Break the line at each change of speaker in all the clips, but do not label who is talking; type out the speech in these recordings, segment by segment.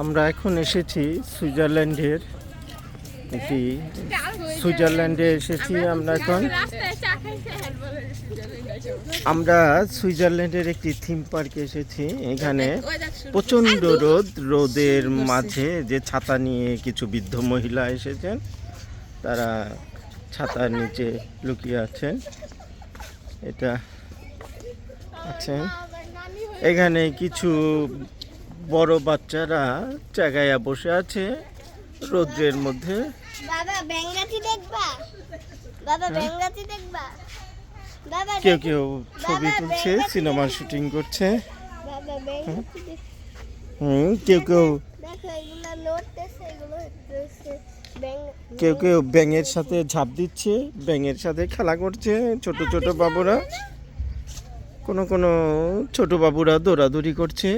আমরা এখন এসেছি সুইজারল্যান্ডের। একটি সুইজারল্যান্ডে এসেছি আমরা এখন। আমরা সুইজারল্যান্ডের একটি থিম পার্কে এসেছি। এখানে প্রচণ্ড রোদ, রোদের মাঝে যে ছাতা নিয়ে কিছু বৃদ্ধ মহিলা এসেছেন, তারা ছাতার নিচে লুকিয়ে আছেন। এটা আছেন। এখানে কিছু বড় বাচ্চারা জায়গায় বসে আছে রোদ্রের মধ্যে।
বাবা দেখবা? বাবা বেঙ্গাতি দেখবা? বাবা
কেউ কেউ ছবি তুলছে সিনেমা শুটিং করছে। হুম কেউ কেউ কেউ কেউ ব্যাঙের সাথে ঝাঁপ দিচ্ছে ব্যাঙের সাথে খেলা করছে ছোট ছোট বাবুরা। কোনো কোনো ছোট বাবুরা দৌড়াদৌড়ি করছে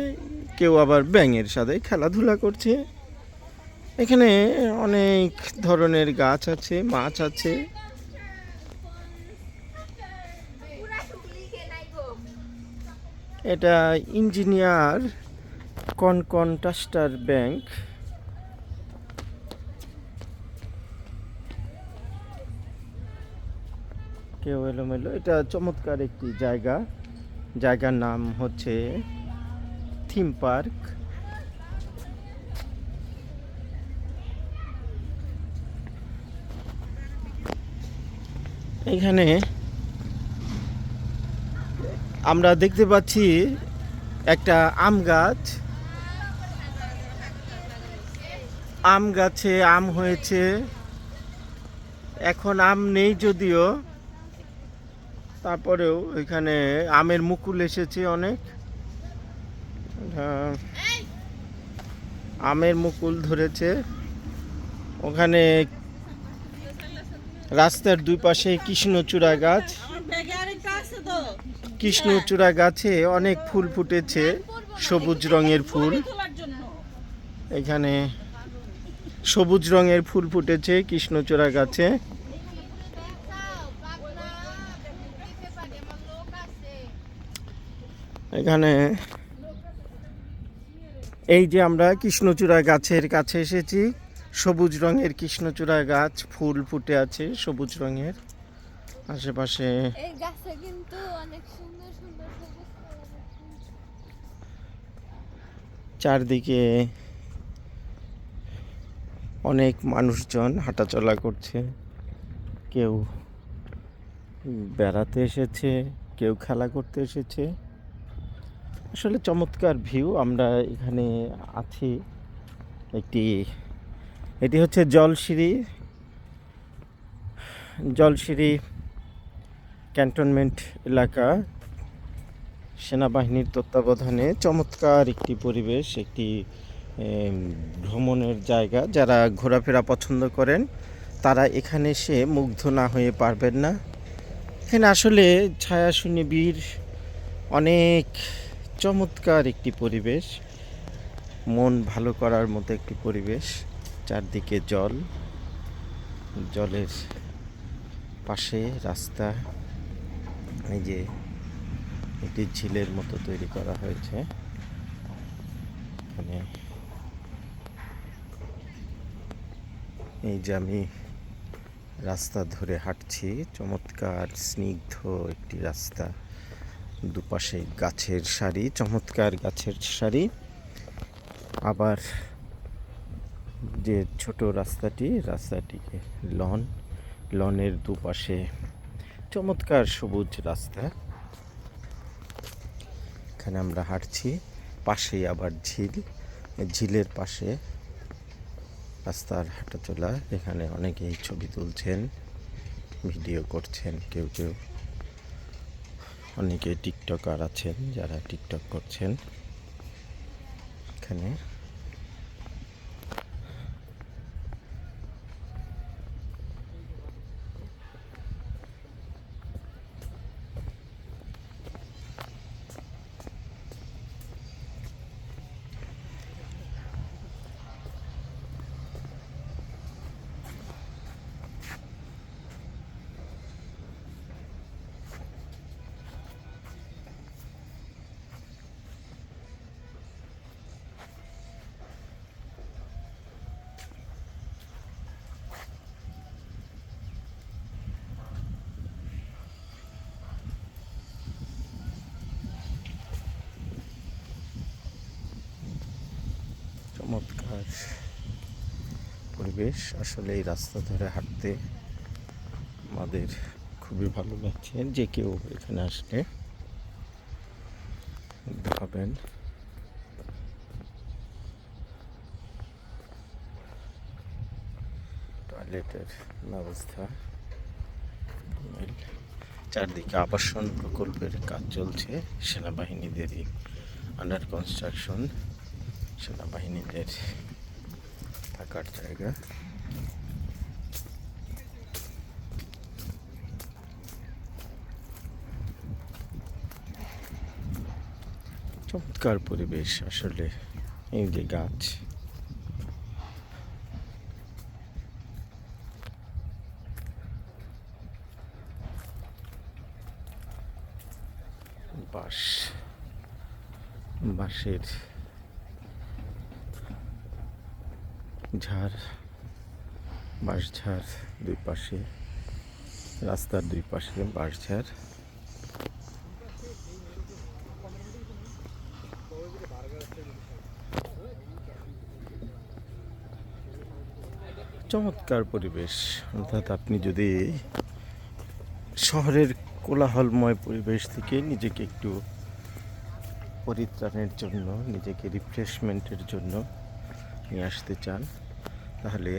কেউ আবার ব্যাঙের সাথে খেলাধুলা করছে। এখানে অনেক ধরনের গাছ আছে, মাছ আছে। এটা ইঞ্জিনিয়ার কনকন্টাস্টার ব্যাংক। কেউ এলোমেলো, এটা চমৎকার একটি জায়গা। জায়গার নাম হচ্ছে থিম পার্ক। এখানে আমরা দেখতে পাচ্ছি একটা আম গাছ। আম গাছে আম হয়েছে। এখন আম নেই যদিও। তারপরেও এখানে আমের মুকুল এসেছে অনেক। আমের মুকুল ধরেছে। ওখানে রাস্তার দুই পাশে কৃষ্ণচূড়া গাছ। কৃষ্ণচূড়া গাছে অনেক ফুল ফুটেছে, সবুজ রঙের ফুল। এখানে সবুজ রঙের ফুল ফুটেছে কৃষ্ণচূড়া গাছে এখানে এই যে আমরা কৃষ্ণচূড়া গাছের কাছে এসেছি সবুজ রঙের কৃষ্ণচূড়া গাছ ফুল ফুটে আছে সবুজ রঙের। আশেপাশে। চারদিকে অনেক মানুষজন হাঁটাচলা করছে। কেউ বেড়াতে এসেছে কেউ খেলা করতে এসেছে। আসলে চমৎকার ভিউ আমরা এখানে আছি একটি, এটি হচ্ছে জলসিঁড়ি জলসিঁড়ি ক্যান্টনমেন্ট এলাকা। সেনাবাহিনীর তত্ত্বাবধানে চমৎকার একটি পরিবেশ, একটি ভ্রমণের জায়গা। যারা ঘোরাফেরা পছন্দ করেন, তারা এখানে এসে মুগ্ধ না হয়ে পারবেন না। এখানে আসলে ছায়া বীর অনেক চমৎকার একটি পরিবেশ। মন ভালো করার মতো একটি পরিবেশ। চারদিকে জল। জলের পাশে রাস্তা। এই যে একটি ঝিলের মতো তৈরি করা হয়েছে। এখানে এই যে আমি রাস্তা ধরে হাঁটছি। চমৎকার স্নিগ্ধ একটি রাস্তা। দুপাশে গাছের সারি, চমৎকার গাছের সারি। আবার যে ছোট রাস্তাটি, রাস্তাটিকে লন, লনের দুপাশে চমৎকার সবুজ রাস্তা। এখানে আমরা হাঁটছি, পাশেই আবার ঝিল। ঝিলের পাশে রাস্তার হাঁটাচলা। এখানে অনেকেই ছবি তুলছেন, ভিডিও করছেন, কেউ কেউ অনেকে টিকটকার আছেন যারা টিকটক করছেন। এখানে পরিবেশ আসলে এই রাস্তা ধরে হাঁটতে আমাদের খুবই ভালো লাগছে। যে কেউ এখানে আসলে দেখাবেন টয়লেটের ব্যবস্থা। চারদিকে আবাসন প্রকল্পের কাজ চলছে। সেনাবাহিনীদেরই আন্ডার কনস্ট্রাকশন সেনাবাহিনীদের থাকার জায়গা। চমৎকার পরিবেশ আসলে এই যে গাছ। বাঁশ। বাঁশের ঝাড়, বাঁশ ঝাড় দুই পাশে, রাস্তার দুই পাশে বাঁশ ঝাড়। চমৎকার পরিবেশ। অর্থাৎ আপনি যদি শহরের কোলাহলময় পরিবেশ থেকে নিজেকে একটু পরিত্রাণের জন্য, নিজেকে রিফ্রেশমেন্টের জন্য নিয়ে আসতে চান, তাহলে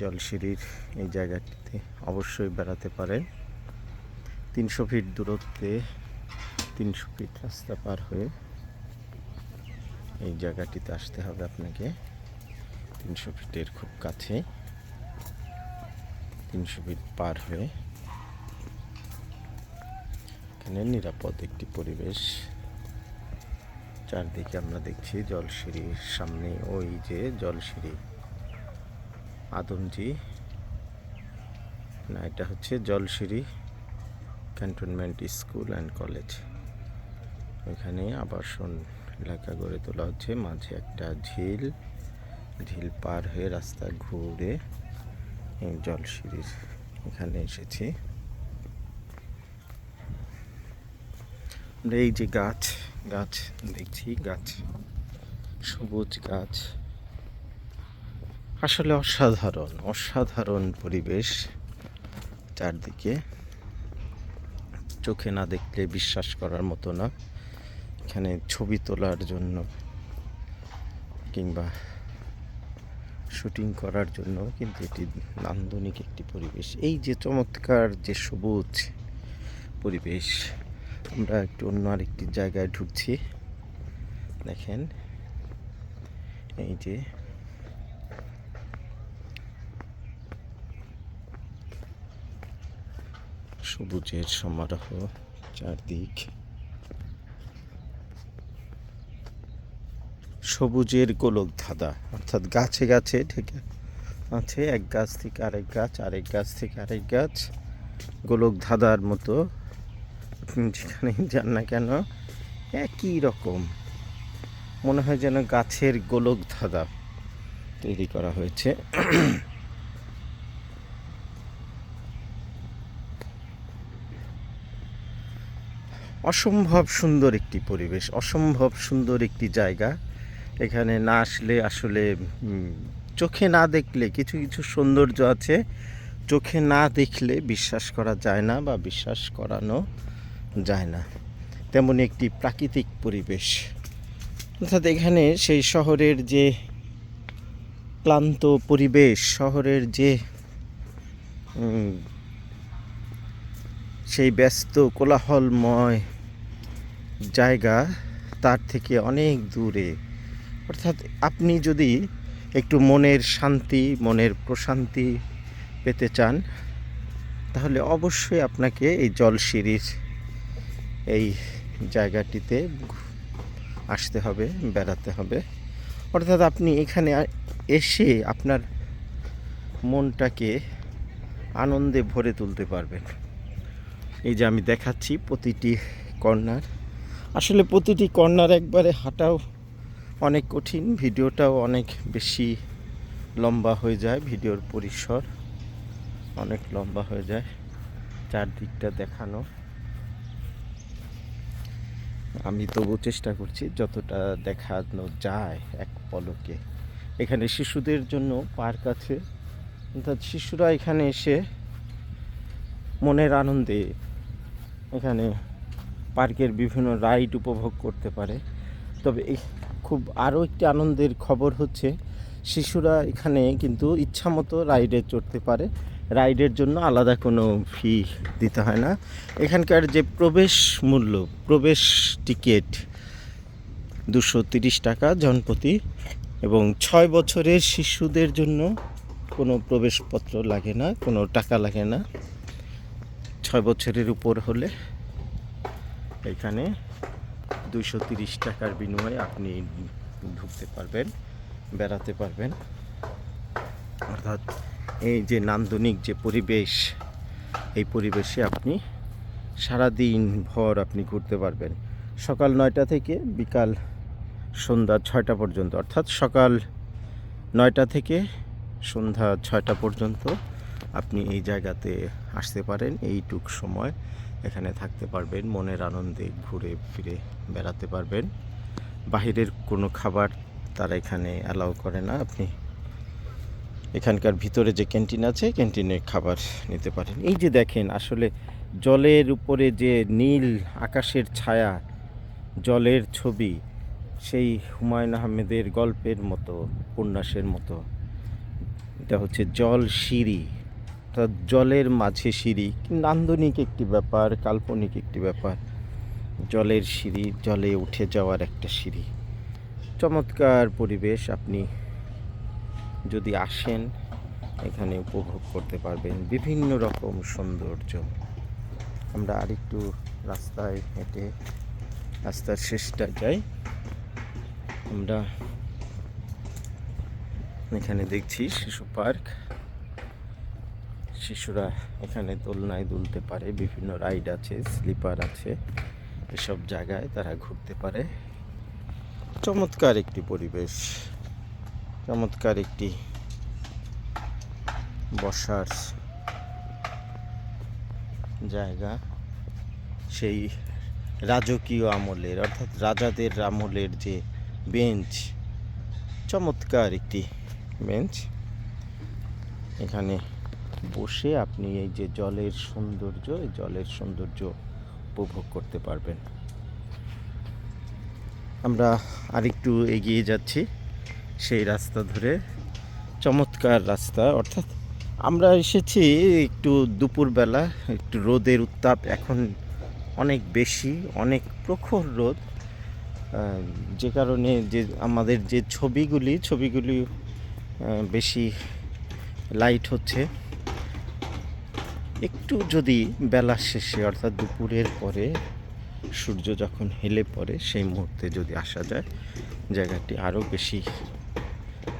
জলসিঁড়ির এই জায়গাটিতে অবশ্যই বেড়াতে পারেন। তিনশো ফিট দূরত্বে তিনশো ফিট রাস্তা পার হয়ে এই জায়গাটিতে আসতে হবে আপনাকে। তিনশো ফিটের খুব কাছে তিনশো ফিট পার হয়ে এখানে নিরাপদ একটি পরিবেশ চারদিকে আমরা দেখছি জলসিঁড়ির সামনে, ওই যে জলসিঁড়ি। আদমজি, না, এটা হচ্ছে Jolshiri cantonment school and college. এখানে আবাসন এলাকা গড়ে তোলা হচ্ছে। মাঝে একটা ঝিল ঝিল পার হয়ে রাস্তা ঘুরে জলসিঁড়ির এখানে এসেছি। এই যে গাছ গাছ, দেখছি গাছ, সবুজ গাছ। আসলে অসাধারণ অসাধারণ পরিবেশ চারদিকে। চোখে না দেখলে বিশ্বাস করার মতো না। এখানে ছবি তোলার জন্য কিংবা শুটিং করার জন্য কিন্তু এটি নান্দনিক একটি পরিবেশ। এই যে চমৎকার যে সবুজ পরিবেশ আমরা একটু অন্য আরেকটি জায়গায় ঢুকছি। দেখেন, এই যে সবুজের সমারোহ চারদিক। সবুজের গোলক ধাঁধা, অর্থাৎ গাছে গাছে ঢেকে আছে, এক গাছ থেকে আরেক গাছ আরেক গাছ থেকে আরেক গাছ, গোলক ধাঁধার মতো যেখানেই যান না কেন, একই রকম। মনে হয় যেন গাছের গোলক ধাঁধা তৈরি করা হয়েছে। অসম্ভব সুন্দর একটি পরিবেশ, অসম্ভব সুন্দর একটি জায়গা। এখানে না আসলে আসলে চোখে না দেখলে, কিছু কিছু সৌন্দর্য আছে। চোখে না দেখলে বিশ্বাস করা যায় না বা বিশ্বাস করানো যায় না। তেমন একটি প্রাকৃতিক পরিবেশ। অর্থাৎ এখানে সেই শহরের যে ক্লান্ত পরিবেশ, শহরের যে সেই ব্যস্ত, কোলাহলময় জায়গা, তার থেকে অনেক দূরে। অর্থাৎ আপনি যদি একটু মনের শান্তি, মনের প্রশান্তি পেতে চান, তাহলে অবশ্যই আপনাকে এই জলসিঁড়ির এই জায়গাটিতে আসতে হবে, বেড়াতে হবে। অর্থাৎ আপনি এখানে এসে আপনার মনটাকে আনন্দে ভরে তুলতে পারবেন। এই যে আমি দেখাচ্ছি প্রতিটি কর্নার। আসলে প্রতিটি কর্নার একবারে হাঁটাও অনেক কঠিন, ভিডিওটাও অনেক বেশি লম্বা হয়ে যায়, ভিডিওর পরিসর অনেক লম্বা হয়ে যায়, চারদিকটা দেখানো। আমি তবু চেষ্টা করছি যতটা দেখানো যায় এক পলকে। এখানে শিশুদের জন্য পার্ক আছে। অর্থাৎ শিশুরা এখানে এসে মনের আনন্দে এখানে পার্কের বিভিন্ন রাইড উপভোগ করতে পারে। তবে খুব আরও একটি আনন্দের খবর হচ্ছে, শিশুরা এখানে কিন্তু ইচ্ছামতো রাইডে চড়তে পারে। রাইডের জন্য আলাদা কোনো ফি দিতে হয় না। এখানকার যে প্রবেশ মূল্য, প্রবেশ টিকিট দুশো তিরিশ টাকা জনপ্রতি এবং ছয় বছরের শিশুদের জন্য কোনো প্রবেশপত্র লাগে না, কোনো টাকা লাগে না। ছয় বছরের উপর হলে এখানে দুইশো তিরিশ টাকার বিনিময়ে আপনি ঢুকতে পারবেন, বেড়াতে পারবেন। অর্থাৎ এই যে নান্দনিক যে পরিবেশ, এই পরিবেশে আপনি সারাদিন ভর আপনি ঘুরতে পারবেন। সকাল নয়টা থেকে বিকাল সন্ধ্যা ছয়টা পর্যন্ত, অর্থাৎ সকাল নয়টা থেকে সন্ধ্যা ছয়টা পর্যন্ত আপনি এই জায়গাতে আসতে পারেন। এইটুক সময় এখানে থাকতে পারবেন, মনের আনন্দে ঘুরে ফিরে বেড়াতে পারবেন। বাহিরের কোনো খাবার তারা এখানে অ্যালাউ করে না। আপনি এখানকার ভিতরে যে ক্যান্টিন আছে ক্যান্টিনে খাবার নিতে পারেন। এই যে দেখেন, আসলে জলের উপরে যে নীল আকাশের ছায়া, জলের ছবি, সেই হুমায়ুন আহমেদের গল্পের মতো, উপন্যাসের মতো। এটা হচ্ছে জল সিঁড়ি। অর্থাৎ জলের মাঝে সিঁড়ি নান্দনিক একটি ব্যাপার, কাল্পনিক একটি ব্যাপার। জলের সিঁড়ি, জলে উঠে যাওয়ার একটা সিঁড়ি। চমৎকার পরিবেশ আপনি যদি আসেন, এখানে উপভোগ করতে পারবেন বিভিন্ন রকম সৌন্দর্য। আমরা আরেকটু রাস্তায় হেঁটে রাস্তার শেষটা যাই। আমরা এখানে দেখছি শিশু পার্ক। শিশুরা এখানে দোলনায় দুলতে পারে, বিভিন্ন রাইড আছে, স্লিপার আছে, এসব জায়গায় তারা ঘুরতে পারে। চমৎকার একটি পরিবেশ। চমৎকার একটি বসার জায়গা। সেই রাজকীয় আমলের, অর্থাৎ রাজাদের আমলের যে বেঞ্চ, চমৎকার একটি বেঞ্চ। এখানে বসে আপনি এই যে জলের সৌন্দর্য, এই জলের সৌন্দর্য উপভোগ করতে পারবেন। আমরা আরেকটু এগিয়ে যাচ্ছি। সেই রাস্তা ধরে, চমৎকার রাস্তা, অর্থাৎ আমরা এসেছি একটু দুপুরবেলা, একটু রোদের উত্তাপ এখন অনেক বেশি, অনেক প্রখর রোদ। যে কারণে যে আমাদের যে ছবিগুলি ছবিগুলি বেশি লাইট হচ্ছে। একটু যদি বেলা শেষে, অর্থাৎ দুপুরের পরে সূর্য যখন হেলে পড়ে, সেই মুহূর্তে যদি আসা যায়, জায়গাটি আরও বেশি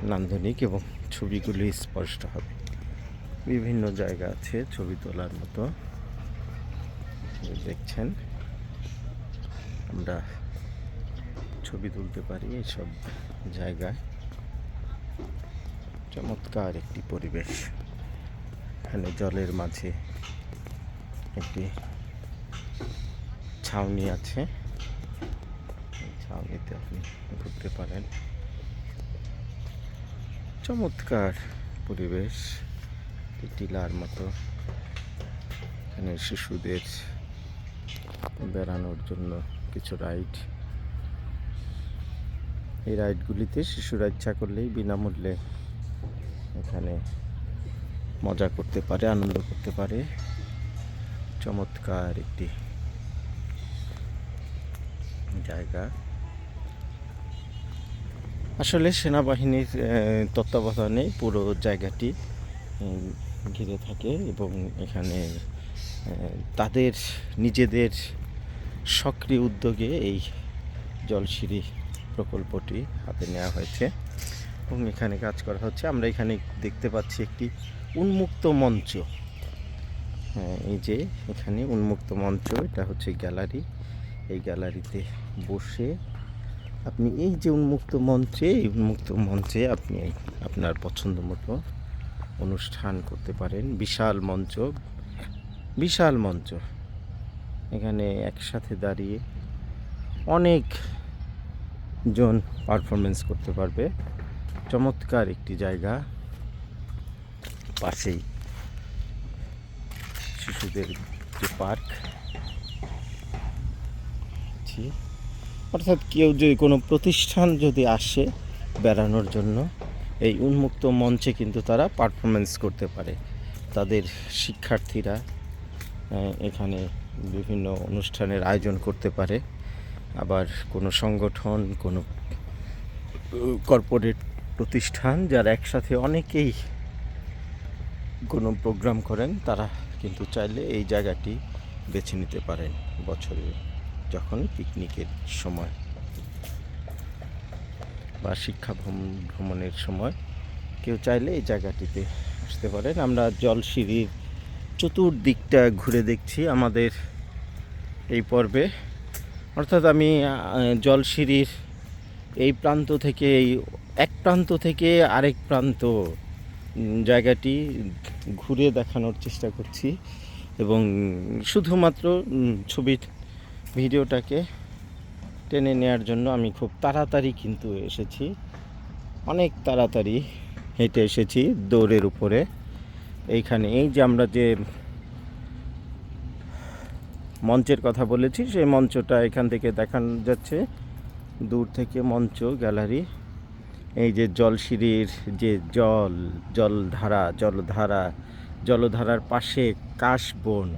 নান্দনিক এবং ছবিগুলি স্পষ্ট হবে। বিভিন্ন জায়গা আছে ছবি তোলার মতো। দেখছেন? আমরা ছবি তুলতে পারি এইসব জায়গায়। চমৎকার একটি পরিবেশ। এখানে জলের মাঝে একটি ছাউনি আছে। ছাউনিতে আপনি ঘুরতে পারেন। চমৎকার পরিবেশ টিলার মতো। এখানে শিশুদের বেড়ানোর জন্য কিছু রাইড। এই রাইডগুলিতে শিশুরা ইচ্ছা করলেই বিনামূল্যে এখানে মজা করতে পারে, আনন্দ করতে পারে। চমৎকার একটি জায়গা। আসলে সেনাবাহিনীর তত্ত্বাবধানে পুরো জায়গাটি ঘিরে থাকে এবং এখানে তাদের নিজেদের সক্রিয় উদ্যোগে এই জলসিঁড়ি প্রকল্পটি হাতে নেওয়া হয়েছে এবং এখানে কাজ করা হচ্ছে। আমরা এখানে দেখতে পাচ্ছি একটি উন্মুক্ত মঞ্চ। এই যে এখানে উন্মুক্ত মঞ্চ, এটা হচ্ছে গ্যালারি। এই গ্যালারিতে বসে আপনি এই যে উন্মুক্ত মঞ্চে, এই উন্মুক্ত মঞ্চে আপনি আপনার পছন্দ মতো অনুষ্ঠান করতে পারেন। বিশাল মঞ্চ বিশাল মঞ্চ। এখানে একসাথে দাঁড়িয়ে অনেক জন পারফরমেন্স করতে পারবে। চমৎকার একটি জায়গা। পাশেই শিশুদের যে পার্ক। অর্থাৎ কেউ যদি কোনো প্রতিষ্ঠান যদি আসে বেড়ানোর জন্য, এই উন্মুক্ত মঞ্চে কিন্তু তারা পারফরমেন্স করতে পারে। তাদের শিক্ষার্থীরা এখানে বিভিন্ন অনুষ্ঠানের আয়োজন করতে পারে। আবার কোনো সংগঠন, কোনো কর্পোরেট প্রতিষ্ঠান যারা একসাথে অনেকেই কোনো প্রোগ্রাম করেন, তারা কিন্তু চাইলে এই জায়গাটি বেছে নিতে পারেন বছরে। যখন পিকনিকের সময় বা শিক্ষা ভ্রম- ভ্রমণের সময়, কেউ চাইলে এই জায়গাটিতে আসতে পারেন। আমরা জলসিঁড়ির চতুর্দিকটা ঘুরে দেখছি আমাদের এই পর্বে। অর্থাৎ আমি জলসিঁড়ির এই প্রান্ত থেকে, এই এক প্রান্ত থেকে আরেক প্রান্ত জায়গাটি ঘুরে দেখানোর চেষ্টা করছি এবং শুধুমাত্র ছবির ভিডিওটাকে টেনে নেওয়ার জন্য আমি খুব তাড়াতাড়ি কিন্তু এসেছি। অনেক তাড়াতাড়ি হেঁটে এসেছি দৌড়ের উপরে। এইখানে এই যে আমরা যে মঞ্চের কথা বলেছি, সেই মঞ্চটা এখান থেকে দেখানো যাচ্ছে। দূর থেকে মঞ্চ, গ্যালারি। এই যে জলসিঁড়ির যে জল, জলধারা জলধারা, জলধারার পাশে কাশবন।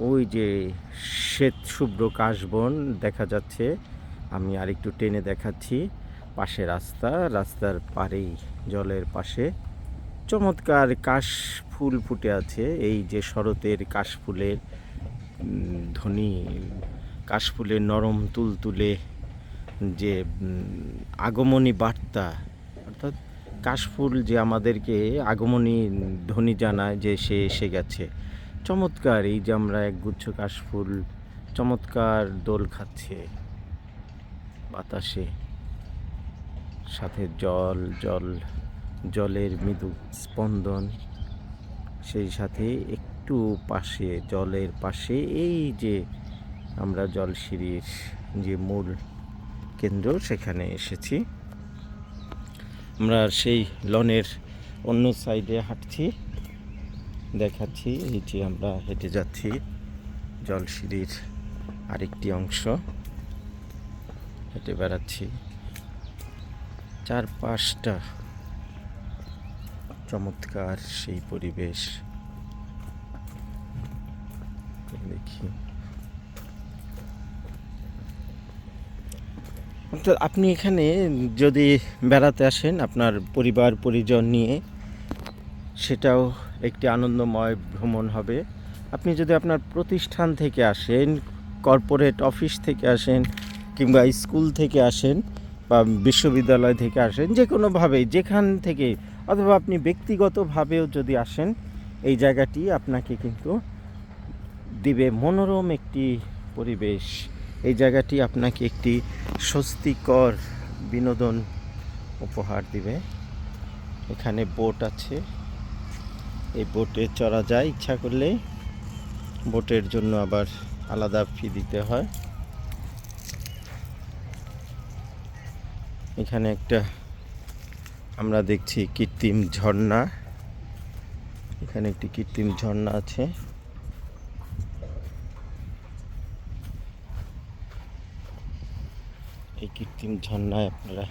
ওই যে শ্বেত শুভ্র কাশবন দেখা যাচ্ছে। আমি আরেকটু টেনে দেখাচ্ছি পাশে রাস্তা, রাস্তার পাড়েই, জলের পাশে। চমৎকার কাশ ফুল ফুটে আছে। এই যে শরতের কাশফুলের ধ্বনি কাশফুলের নরম তুলতুলে যে আগমনী বার্তা, অর্থাৎ কাশফুল যে আমাদেরকে আগমনী ধ্বনি জানায় যে সে এসে গেছে। চমৎকার এই যে আমরা একগুচ্ছ কাশফুল, চমৎকার দোল খাচ্ছে বাতাসে, সাথে জল জল, জলের মৃদু স্পন্দন, সেই সাথে একটু পাশে, জলের পাশে এই যে আমরা জলসিঁড়ির যে মূল কেন্দ্র, সেখানে এসেছি। আমরা সেই লনের অন্য সাইডে হাঁটছি। দেখাচ্ছি, এই যে আমরা হেঁটে যাচ্ছি জলসিঁড়ির আরেকটি অংশ। হেঁটে বেড়াচ্ছি। চারপাশটা চমৎকার সেই পরিবেশ। দেখি। আপনি এখানে যদি বেড়াতে আসেন, আপনার পরিবার, পরিজন নিয়ে, সেটাও একটি আনন্দময় ভ্রমণ হবে। আপনি যদি আপনার প্রতিষ্ঠান থেকে আসেন, কর্পোরেট অফিস থেকে আসেন কিংবা স্কুল থেকে আসেন বা বিশ্ববিদ্যালয় থেকে আসেন, যে কোনোভাবেই, যেখান থেকে অথবা আপনি ব্যক্তিগতভাবেও যদি আসেন, এই জায়গাটি আপনাকে কিন্তু দিবে মনোরম একটি পরিবেশ। এই জায়গাটি আপনাকে একটি স্বস্তিকর বিনোদন উপহার দিবে। এখানে বোট আছে। এই বোটে চড়া যায়। ইচ্ছা করলে বোটের জন্য আবার আলাদা ফি দিতে হয়। এখানে একটা আমরা দেখছি কৃত্রিম ঝর্ণা। এখানে একটি কৃত্রিম ঝর্ণা আছে। এই কৃত্রিম ঝর্ণায় আপনারা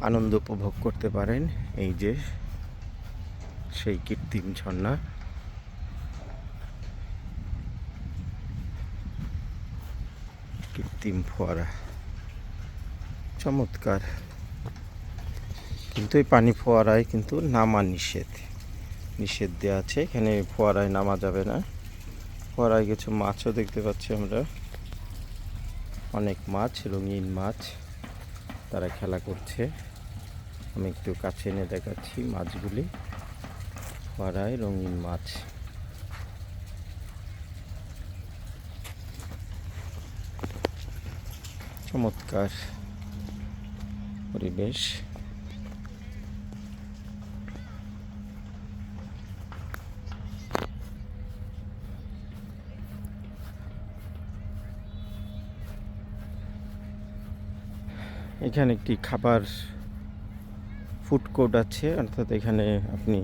আনন্দ উপভোগ করতে পারেন। এই যে, সেই কৃত্রিম ঝর্ণা। কৃত্রিম ফোয়ারা। চমৎকার। কিন্তু এই পানি ফোয়ারায় কিন্তু নামা নিষেধ। নিষেধ দেওয়া আছে। এখানে ফোয়ারায় নামা যাবে না। ফোয়ারায় কিছু মাছও দেখতে পাচ্ছি আমরা। অনেক মাছ, রঙিন মাছ। তারা খেলা করছে। আমি একটু কাছে এনে দেখাচ্ছি মাছগুলি। পাড়ায় রঙিন মাছ। চমৎকার পরিবেশ। এখানে একটি খাবার ফুড কোর্ট আছে, অর্থাৎ এখানে আপনি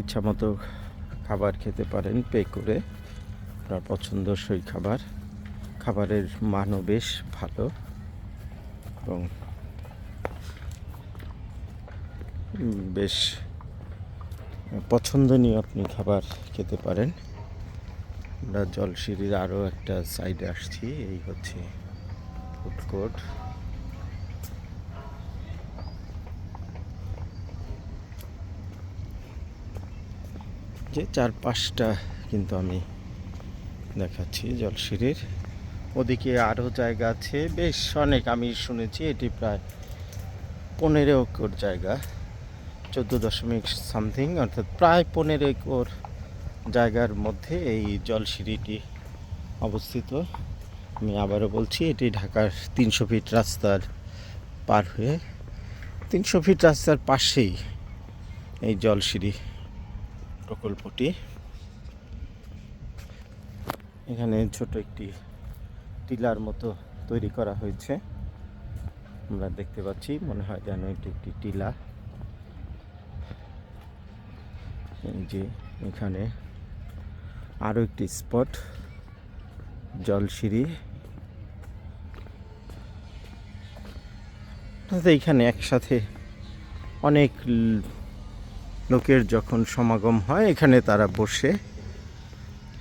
ইচ্ছা মতো খাবার খেতে পারেন পে করে। আপনার পছন্দসই খাবার। খাবারের মানও বেশ ভালো। এবং বেশ পছন্দনীয় আপনি খাবার খেতে পারেন। আমরা জলসিঁড়ির আরও একটা সাইডে আসছি, এই হচ্ছে ফুড কোর্ট যে চার পাঁচটা কিন্তু আমি দেখাচ্ছি জলসিঁড়ির ওদিকে আরও জায়গা আছে। বেশ অনেক আমি শুনেছি এটি প্রায় পনেরো একর জায়গা, চোদ্দ দশমিক সামথিং, অর্থাৎ প্রায় পনেরো একর জায়গার মধ্যে এই জলসিঁড়িটি অবস্থিত। আমি আবারও বলছি, এটি ঢাকার তিনশো ফিট রাস্তার পার হয়ে তিনশো ফিট রাস্তার পাশেই এই জলসিঁড়ি প্রকল্পটি। এখানে ছোট একটি টিলার মতো তৈরি করা হয়েছে। আমরা দেখতে পাচ্ছি, মনে হয় যেন এটি একটি টিলা। যে এখানে আরও একটি স্পট, জলসিঁড়ি। এইখানে একসাথে অনেক লোকের যখন সমাগম হয়, এখানে তারা বসে,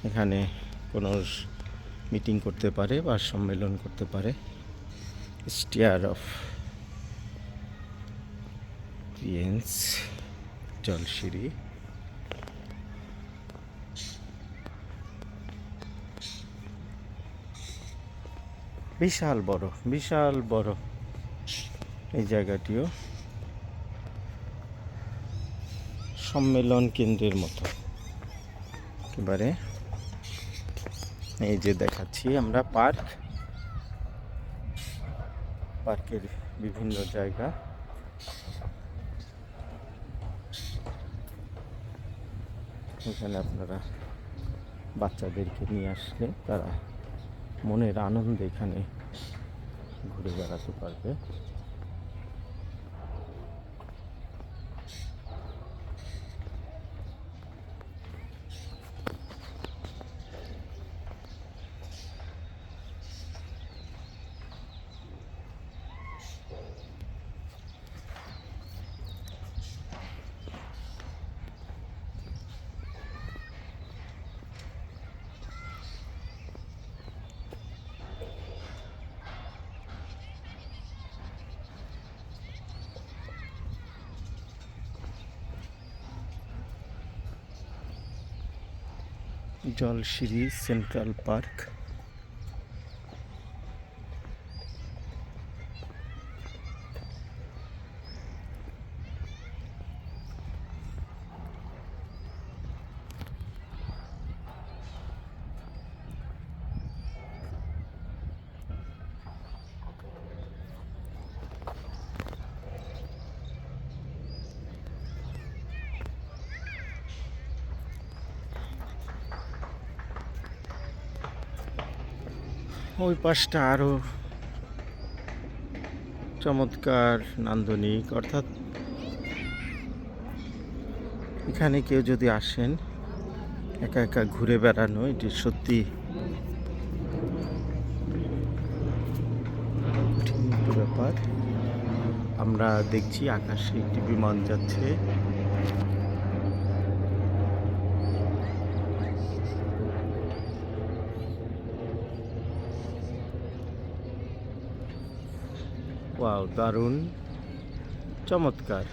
এখানে কোনো মিটিং করতে পারে বা সম্মেলন করতে পারে। স্টিয়ার অফ ক্রিয়েন্স জলসিঁড়ি বিশাল বড় বিশাল বড় এই জায়গাটিও। সম্মেলন কেন্দ্রের মতো। একেবারে এই যে দেখাচ্ছি আমরা পার্ক। পার্কের বিভিন্ন জায়গা। এখানে আপনারা বাচ্চাদেরকে নিয়ে আসলে তারা মনের আনন্দে এখানে ঘুরে বেড়াতে পারবে। Jolshiri central park. ওই পাশটা আরও চমৎকার নান্দনিক, অর্থাৎ এখানে কেউ যদি আসেন, একা একা ঘুরে বেড়ানো, এটি সত্যি ব্যাপার। আমরা দেখছি আকাশে একটি বিমান যাচ্ছে। ওয়াও দারুণ। চমৎকার।